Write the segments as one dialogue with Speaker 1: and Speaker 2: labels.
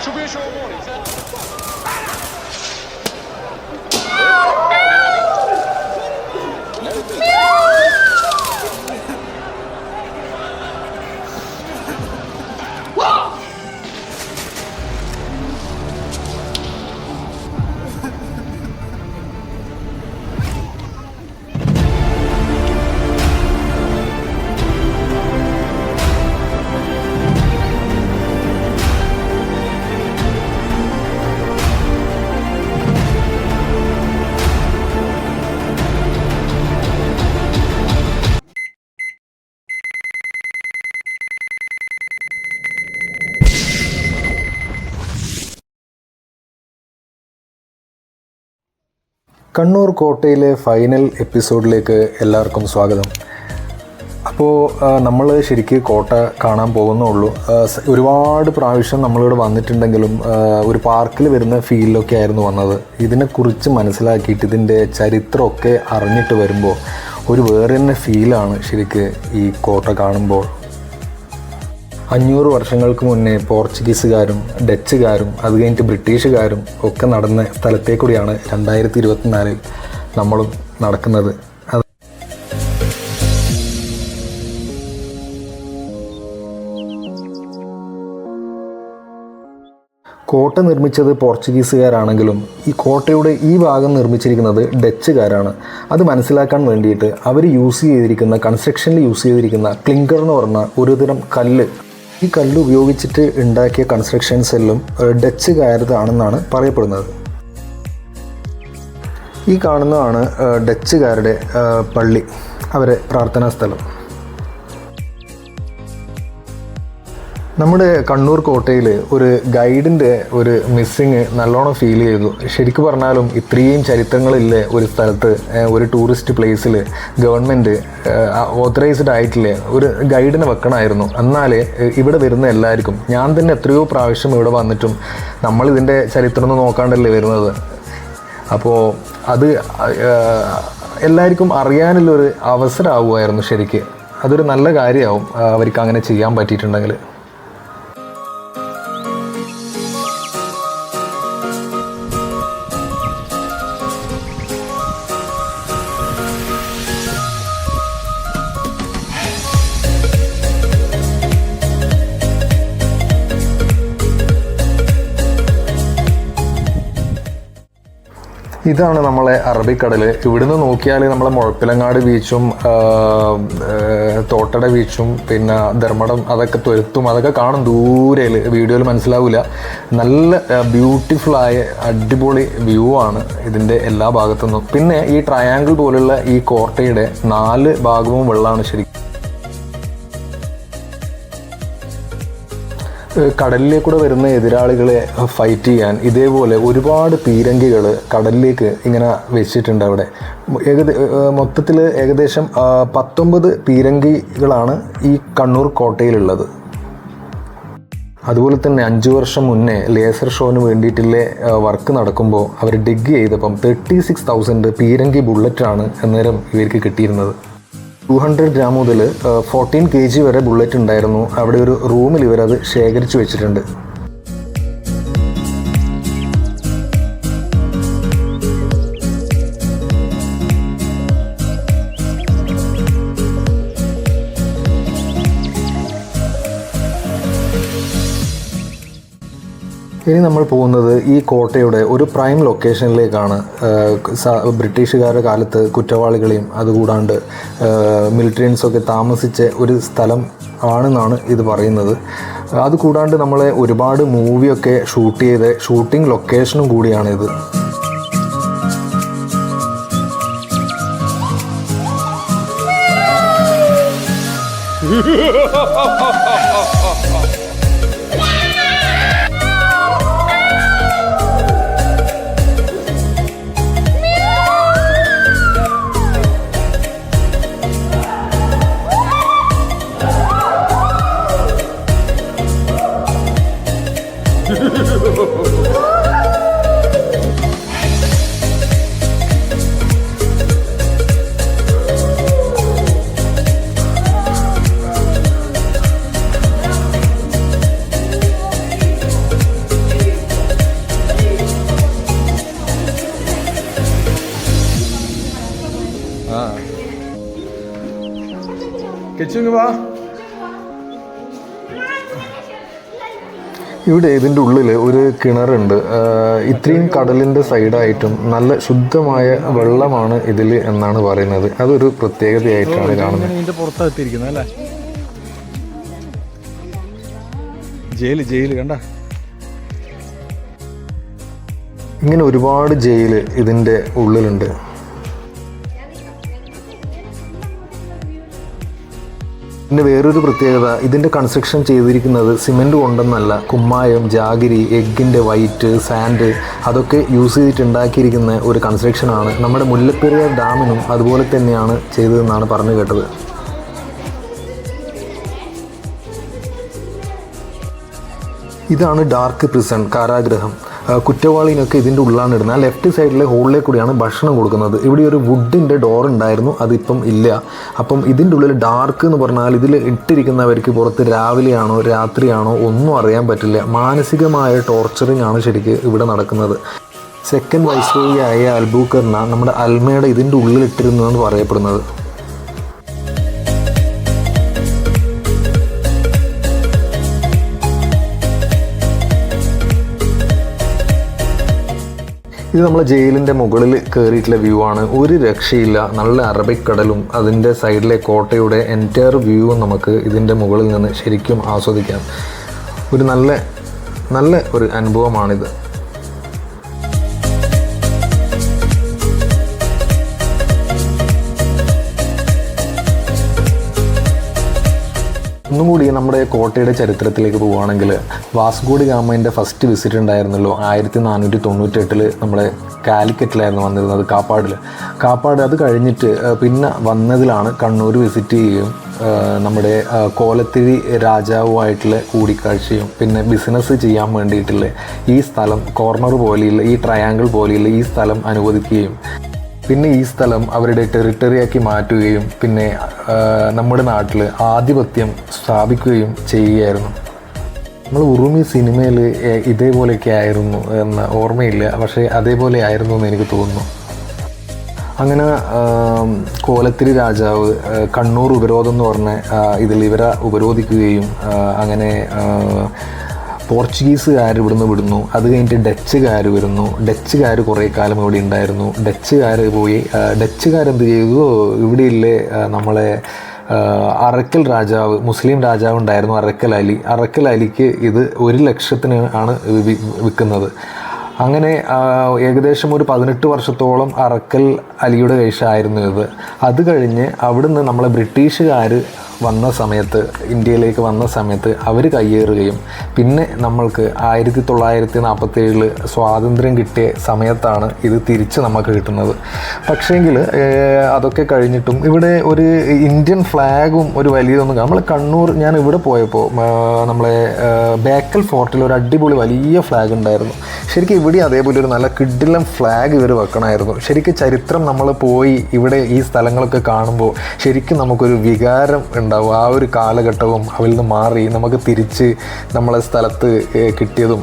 Speaker 1: ショベーショボール
Speaker 2: Kannur കോട്ടയിലെ final എപ്പിസോഡിലേക്ക് എല്ലാവർക്കും സ്വാഗതം. അപ്പോൾ നമ്മൾ ശരിക്ക് കോട്ട കാണാൻ പോകുന്നുള്ളൂ ഒരുപാട് പ്രാവശ്യം നമ്മളിവിടെ വന്നിട്ടുണ്ടെങ്കിലും ഒരു പാർക്കിൽ വരുന്ന ഫീലിലൊക്കെ ആയിരുന്നു വന്നത്. ഇതിനെക്കുറിച്ച് മനസ്സിലാക്കിയിട്ട് ഇതിന്റെ ചരിത്രമൊക്കെ അറിഞ്ഞിട്ട് വരുമ്പോൾ ഒരു വേറെ തന്നെ ഫീലാണ് ശരിക്ക് ഈ കോട്ട കാണുമ്പോൾ. അഞ്ഞൂറ് വർഷങ്ങൾക്ക് മുന്നേ പോർച്ചുഗീസുകാരും ഡച്ചുകാരും അത് കഴിഞ്ഞിട്ട് ബ്രിട്ടീഷുകാരും ഒക്കെ നടന്ന സ്ഥലത്തെ കൂടിയാണ് രണ്ടായിരത്തി ഇരുപത്തിനാലിൽ നമ്മളും നടക്കുന്നത്. കോട്ട നിർമ്മിച്ചത് പോർച്ചുഗീസുകാരാണെങ്കിലും ഈ കോട്ടയുടെ ഈ ഭാഗം നിർമ്മിച്ചിരിക്കുന്നത് ഡച്ചുകാരാണ്. അത് മനസ്സിലാക്കാൻ വേണ്ടിയിട്ട് അവർ യൂസ് ചെയ്തിരിക്കുന്ന കൺസ്ട്രക്ഷനിൽ യൂസ് ചെയ്തിരിക്കുന്ന ക്ലിങ്കർ എന്ന് പറഞ്ഞ ഒരുതരം കല്ല് ഈ കല്ല് ഉപയോഗിച്ചിട്ട് ഉണ്ടാക്കിയ കൺസ്ട്രക്ഷൻസ് എല്ലാം ഡച്ച് ഡച്ചുകാരതാണെന്നാണ് പറയപ്പെടുന്നത്. ഈ കാണുന്നതാണ് ഡച്ചുകാരുടെ പള്ളി അവരെ പ്രാർത്ഥനാ സ്ഥലം. നമ്മുടെ കണ്ണൂർ കോട്ടയിൽ ഒരു ഗൈഡിന്റെ ഒരു മിസ്സിങ് നല്ലോണം ഫീൽ ചെയ്തു. ശരിക്കും പറഞ്ഞാലും ഇത്രയും ചരിത്രങ്ങളില്ലേ ഒരു സ്ഥലത്ത് ഒരു ടൂറിസ്റ്റ് പ്ലേസിൽ ഗവൺമെന്റ് ഓത്തറൈസ്ഡ് ആയിട്ടില്ലേ ഒരു ഗൈഡിനെ വെക്കണമായിരുന്നു എന്നാലേ ഇവിടെ വരുന്ന എല്ലാവർക്കും ഞാൻ തന്നെ എത്രയോ പ്രാവശ്യം ഇവിടെ വന്നിട്ടും നമ്മൾ ഇതിന്റെ ചരിത്രം ഒന്നും നോക്കാണ്ടല്ലേ വരുന്നത്. അപ്പോൾ അത് എല്ലാവർക്കും അറിയാനുള്ളൊരു അവസരമാവുമായിരുന്നു ശരിക്ക്. അതൊരു നല്ല കാര്യമാവും അവർക്ക് അങ്ങനെ ചെയ്യാൻ പറ്റിയിട്ടുണ്ടെങ്കിൽ ഇതാണ് നമ്മളെ അറബിക്കടൽ ഇവിടുന്ന് നോക്കിയാൽ നമ്മളെ മുഴപ്പിലങ്ങാട് ബീച്ചും തോട്ടട ബീച്ചും പിന്നെ ധർമ്മടം അതൊക്കെ തുരുത്തും അതൊക്കെ കാണും ദൂരയിൽ വീഡിയോയിൽ മനസ്സിലാവില്ല നല്ല ബ്യൂട്ടിഫുള്ളായ അടിപൊളി വ്യൂ ആണ് ഇതിന്റെ എല്ലാ ഭാഗത്തുനിന്നും. പിന്നെ ഈ ട്രയാങ്കിൾ പോലുള്ള ഈ കോട്ടയുടെ നാല് ഭാഗവും വെള്ളമാണ് ശരിക്കും കടലിലേക്കൂടെ വരുന്ന എതിരാളികളെ ഫൈറ്റ് ചെയ്യാൻ ഇതേപോലെ ഒരുപാട് പീരങ്കികൾ കടലിലേക്ക് ഇങ്ങനെ വെച്ചിട്ടുണ്ട് അവിടെ. ഏകദേ മൊത്തത്തിൽ ഏകദേശം പത്തൊമ്പത് പീരങ്കികളാണ് ഈ കണ്ണൂർ കോട്ടയിലുള്ളത്. അതുപോലെ തന്നെ അഞ്ച് വർഷം മുന്നേ ലേസർ ഷോന് വേണ്ടിയിട്ടുള്ള വർക്ക് നടക്കുമ്പോൾ അവർ ഡിഗ് ചെയ്തപ്പം തേർട്ടി സിക്സ് തൗസൻഡ് പീരങ്കി ബുള്ളറ്റാണ് അന്നേരം ഇവർക്ക് കിട്ടിയിരുന്നത്. ടു ഹൺഡ്രഡ് ഗ്രാം മുതൽ ഫോർട്ടീൻ കെ ജി വരെ ബുള്ളറ്റ് ഉണ്ടായിരുന്നു. അവിടെ ഒരു റൂമിൽ ഇവരത് ശേഖരിച്ചു വെച്ചിട്ടുണ്ട്. ഇനി നമ്മൾ പോകുന്നത് ഈ കോട്ടയുടെ ഒരു പ്രൈം ലൊക്കേഷനിലേക്കാണ് ബ്രിട്ടീഷുകാരുടെ കാലത്ത് കുറ്റവാളികളെയും അതുകൂടാണ്ട് മിലിറ്ററിയൻസൊക്കെ താമസിച്ച ഒരു സ്ഥലം ആണെന്നാണ് ഇത് പറയുന്നത് അതുകൂടാണ്ട് നമ്മളെ ഒരുപാട് മൂവിയൊക്കെ ഷൂട്ട് ചെയ്ത ഷൂട്ടിംഗ് ലൊക്കേഷനും കൂടിയാണിത്
Speaker 3: Ha ha ha ha! വാ.
Speaker 2: ഇവിടെ ഇതിന്റെ ഉള്ളിൽ ഒരു കിണറുണ്ട്. ഇത്രയും കടലിന്റെ സൈഡായിട്ടും നല്ല ശുദ്ധമായ വെള്ളമാണ് ഇതിൽ എന്നാണ് പറയുന്നത്. അതൊരു പ്രത്യേകതയായിട്ടാണ് കാണുന്നത്.
Speaker 3: ഇതിന്റെ പുറത്തെത്തിയിരിക്കുന്നത് അല്ലേ? ജയിൽ ജയിൽ കണ്ട.
Speaker 2: ഇങ്ങനെ ഒരുപാട് ജയിൽ ഇതിന്റെ ഉള്ളിലുണ്ട്. പിന്നെ വേറൊരു പ്രത്യേകത ഇതിന്റെ കൺസ്ട്രക്ഷൻ ചെയ്തിരിക്കുന്നത് സിമെന്റ് കൊണ്ടെന്നല്ല. കുമ്മായം ജാഗിരി എഗ്ഗിന്റെ വൈറ്റ് സാൻഡ് അതൊക്കെ യൂസ് ചെയ്തിട്ട് ഉണ്ടാക്കിയിരിക്കുന്ന ഒരു കൺസ്ട്രക്ഷനാണ് നമ്മുടെ മുല്ലപ്പെരിയാർ ഡാമിനും അതുപോലെ തന്നെയാണ് ചെയ്തതെന്നാണ് പറഞ്ഞു കേട്ടത്. ഇതാണ് ഡാർക്ക് പ്രിസൺ കാരാഗ്രഹം. കുറ്റവാളിനൊക്കെ ഇതിന്റെ ഉള്ളിലാണ് ഇടുന്നത് ആ ലെഫ്റ്റ് സൈഡിലെ ഹോളിലേക്ക് കൂടിയാണ് ഭക്ഷണം കൊടുക്കുന്നത്. ഇവിടെ ഒരു വുഡിന്റെ ഡോർ ഉണ്ടായിരുന്നു. അതിപ്പം ഇല്ല. അപ്പം ഇതിന്റെ ഉള്ളിൽ ഡാർക്ക് എന്ന് പറഞ്ഞാൽ ഇതിൽ ഇട്ടിരിക്കുന്നവർക്ക് പുറത്ത് രാവിലെയാണോ രാത്രിയാണോ ഒന്നും അറിയാൻ പറ്റില്ല. മാനസികമായ ടോർച്ചറിങ് ആണ് ശരിക്ക് ഇവിടെ നടക്കുന്നത്. സെക്കൻഡ് വൈസ്രോയിയായ അൽബൂക്കറിനാണ് നമ്മുടെ അൽമയുടെ ഇതിന്റെ ഉള്ളിൽ ഇട്ടിരുന്നതെന്ന് പറയപ്പെടുന്നത്. ഇത് നമ്മളെ ജയിലിന്റെ മുകളിൽ കയറിയിട്ടുള്ള വ്യൂ ആണ്. ഒരു രക്ഷയില്ല. നല്ല അറബിക്കടലും അതിന്റെ സൈഡിലെ കോട്ടയുടെ എന്റയർ വ്യൂവും നമുക്ക് ഇതിന്റെ മുകളിൽ നിന്ന് ശരിക്കും ആസ്വദിക്കാം. ഒരു നല്ല നല്ല ഒരു അനുഭവമാണിത്. ഒന്നും കൂടി നമ്മുടെ കോട്ടയുടെ ചരിത്രത്തിലേക്ക് പോവുകയാണെങ്കിൽ വാസ്കോഡ് ഗാമയുടെ ഫസ്റ്റ് വിസിറ്റ് ഉണ്ടായിരുന്നല്ലോ. ആയിരത്തി നാനൂറ്റി തൊണ്ണൂറ്റെട്ടിൽ നമ്മുടെ കാലിക്കറ്റിലായിരുന്നു വന്നിരുന്നത് കാപ്പാടിൽ കാപ്പാട് അത് കഴിഞ്ഞിട്ട് പിന്നെ വന്നതിലാണ് കണ്ണൂർ വിസിറ്റ് ചെയ്യുകയും നമ്മുടെ കോലത്തിരി രാജാവുമായിട്ടുള്ള കൂടിക്കാഴ്ചയും പിന്നെ ബിസിനസ് ചെയ്യാൻ വേണ്ടിയിട്ടുള്ള ഈ സ്ഥലം കോർണർ പോലെയുള്ള ഈ ട്രയാങ്കിൾ പോലെയുള്ള ഈ സ്ഥലം അനുവദിക്കുകയും പിന്നെ ഈ സ്ഥലം അവരുടെ ടെറിട്ടറിയാക്കി മാറ്റുകയും പിന്നെ നമ്മുടെ നാട്ടിൽ ആധിപത്യം സ്ഥാപിക്കുകയും ചെയ്യുകയായിരുന്നു. നമ്മൾ ഉറുമി സിനിമയിൽ ഇതേപോലെയൊക്കെ ആയിരുന്നു എന്ന ഓർമ്മയില്ല പക്ഷേ അതേപോലെ ആയിരുന്നു എന്ന് എനിക്ക് തോന്നുന്നു. അങ്ങനെ കോലത്തിരി രാജാവ് കണ്ണൂർ ഉപരോധം എന്ന് പറഞ്ഞ ഇതിൽ ഇവരെ ഉപരോധിക്കുകയും അങ്ങനെ പോർച്ചുഗീസുകാർ ഇവിടുന്ന് വിടുന്നു. അത് കഴിഞ്ഞിട്ട് ഡച്ചുകാർ വരുന്നു. ഡച്ചുകാർ കുറേ കാലം ഇവിടെ ഉണ്ടായിരുന്നു. ഡച്ചുകാർ പോയി ഡച്ചുകാർ എന്ത് ചെയ്തു? ഇവിടെയില്ലേ നമ്മളെ അറക്കൽ രാജാവ് മുസ്ലിം രാജാവ് ഉണ്ടായിരുന്നു അറക്കൽ അലി. അറക്കൽ അലിക്ക് ഇത് ഒരു ലക്ഷത്തിന് ആണ് വിൽക്കുന്നത്. അങ്ങനെ ഏകദേശം ഒരു പതിനെട്ട് വർഷത്തോളം അറക്കൽ അലിയുടെ കൈഷായിരുന്നു ഇത്. അത് കഴിഞ്ഞ് അവിടുന്ന് നമ്മളെ ബ്രിട്ടീഷുകാർ വന്ന സമയത്ത് ഇന്ത്യയിലേക്ക് വന്ന സമയത്ത് അവർ കയ്യേറുകയും പിന്നെ നമ്മൾക്ക് ആയിരത്തി തൊള്ളായിരത്തി നാൽപ്പത്തേഴിൽ സ്വാതന്ത്ര്യം കിട്ടിയ സമയത്താണ് ഇത് തിരിച്ച് നമുക്ക് കിട്ടുന്നത്. പക്ഷേങ്കിൽ അതൊക്കെ കഴിഞ്ഞിട്ടും ഇവിടെ ഒരു ഇന്ത്യൻ ഫ്ലാഗും ഒരു വലിയതൊന്നും നമ്മൾ കണ്ണൂർ ഞാൻ ഇവിടെ പോയപ്പോൾ നമ്മളെ ബേക്കൽ ഫോർട്ടിൽ ഒരു അടിപൊളി വലിയ ഫ്ലാഗ് ഉണ്ടായിരുന്നു. ശരിക്കും ഇവിടെ അതേപോലെ ഒരു നല്ല കിഡിലം ഫ്ലാഗ് ഇവർ വെക്കണമായിരുന്നു ശരിക്കും ചരിത്രം നമ്മൾ പോയി ഇവിടെ ഈ സ്ഥലങ്ങളൊക്കെ കാണുമ്പോൾ ശരിക്കും നമുക്കൊരു വികാരം ഉണ്ടാവും ആ ഒരു കാലഘട്ടവും അവരിൽ നിന്ന് മാറി നമുക്ക് തിരിച്ച് നമ്മളെ സ്ഥലത്ത് കിട്ടിയതും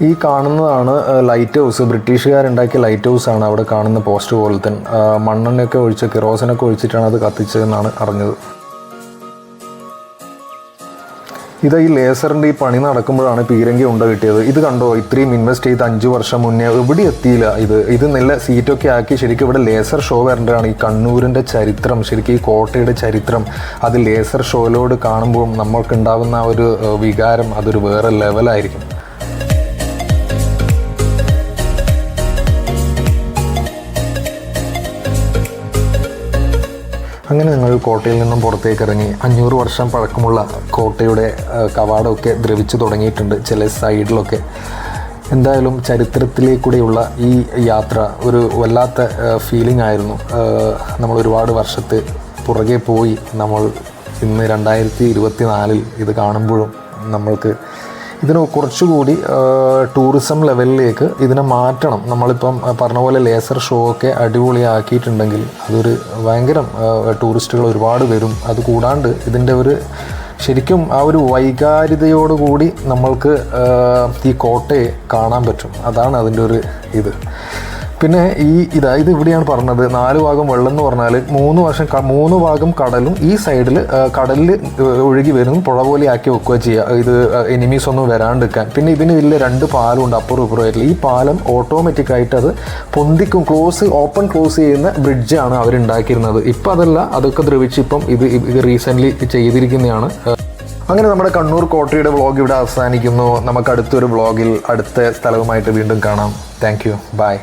Speaker 2: ഈ കാണുന്നതാണ് ലൈറ്റ് ഹൗസ് ബ്രിട്ടീഷുകാരുണ്ടാക്കിയ ലൈറ്റ് ഹൗസ് ആണ് അവിടെ കാണുന്ന പോസ്റ്റ് പോലെ തന്നെ ഏഹ്, മണ്ണെണ്ണയൊക്കെ ഒഴിച്ച് കിറോസിനൊക്കെ ഒഴിച്ചിട്ടാണ് അത് കത്തിച്ചതെന്നാണ് അറിഞ്ഞത്. ഇത് ഈ ലേസറിന്റെ ഈ പണി നടക്കുമ്പോഴാണ് പീരങ്കി ഉണ്ട കിട്ടിയത്. ഇത് കണ്ടോ? ഇത്രയും ഇൻവെസ്റ്റ് ചെയ്ത് അഞ്ച് വർഷം മുന്നേ എവിടെ എത്തിയില്ല ഇത്? ഇത് നല്ല സീറ്റൊക്കെ ആക്കി ശരിക്കും ഇവിടെ ലേസർ ഷോ വരേണ്ടതാണ്. ഈ കണ്ണൂരിന്റെ ചരിത്രം ശരിക്കും ഈ കോട്ടയുടെ ചരിത്രം അത് ലേസർ ഷോയിലോട് കാണുമ്പോൾ നമ്മൾക്കുണ്ടാവുന്ന ആ ഒരു വികാരം അതൊരു വേറെ ലെവലായിരിക്കും അങ്ങനെ ഞങ്ങൾ കോട്ടയിൽ നിന്നും പുറത്തേക്ക് ഇറങ്ങി. അഞ്ഞൂറ് വർഷം പഴക്കമുള്ള കോട്ടയുടെ കവാടമൊക്കെ ദ്രവിച്ചു തുടങ്ങിയിട്ടുണ്ട് ചില സൈഡിലൊക്കെ. എന്തായാലും ചരിത്രത്തിലേക്കൂടെയുള്ള ഈ യാത്ര ഒരു വല്ലാത്ത ഫീലിംഗ് ആയിരുന്നു. നമ്മൾ ഒരുപാട് വർഷത്തെ പുറകെ പോയി നമ്മൾ ഇന്ന് രണ്ടായിരത്തി ഇരുപത്തി നാലിൽ ഇത് കാണുമ്പോഴും നമ്മൾക്ക് ഇതിന് കുറച്ചുകൂടി ടൂറിസം ലെവലിലേക്ക് ഇതിനെ മാറ്റണം. നമ്മളിപ്പം പറഞ്ഞ പോലെ ലേസർ ഷോ ഒക്കെ അടിപൊളിയാക്കിയിട്ടുണ്ടെങ്കിൽ അതൊരു ഭയങ്കര ടൂറിസ്റ്റുകൾ ഒരുപാട് വരും. അത് കൂടാണ്ട് ഇതിന്റെ ഒരു ശരിക്കും ആ ഒരു വൈകാരികതയോടുകൂടി നമ്മൾക്ക് ഈ കോട്ടയെ കാണാൻ പറ്റും. അതാണ് അതിന്റെ ഒരു ഇത്. പിന്നെ ഈ ഇതാ ഇത് ഇവിടെയാണ് പറഞ്ഞത്. നാല് ഭാഗം വെള്ളം എന്ന് പറഞ്ഞാൽ മൂന്ന് വർഷം മൂന്ന് ഭാഗം കടലും ഈ സൈഡിൽ കടലിൽ ഒഴുകി വരും പുഴ പോലെ ആക്കി വെക്കുക ചെയ്യുക ഇത് എനിമീസ് ഒന്നും വരാണ്ടിരിക്കാൻ. പിന്നെ ഇതിന് ഇതിൽ രണ്ട് പാലം ഉണ്ട് അപ്പുറം ഇപ്പുറം ഈ പാലം ഓട്ടോമാറ്റിക് ആയിട്ട് അത് പൊന്തിക്കും ക്ലോസ് ഓപ്പൺ ക്ലോസ് ചെയ്യുന്ന ബ്രിഡ്ജാണ് അവരുണ്ടാക്കിയിരുന്നത്. ഇപ്പം അതല്ല അതൊക്കെ ദ്രവിച്ച് ഇപ്പം ഇത് ഇത് റീസെന്റ്ലി ചെയ്തിരിക്കുന്നതാണ്. അങ്ങനെ നമ്മുടെ കണ്ണൂർ കോട്ടയുടെ വ്ളോഗ് ഇവിടെ അവസാനിക്കുന്നു. നമുക്ക് അടുത്തൊരു വ്ളോഗിൽ അടുത്ത സ്ഥലവുമായിട്ട് വീണ്ടും കാണാം. Thank you by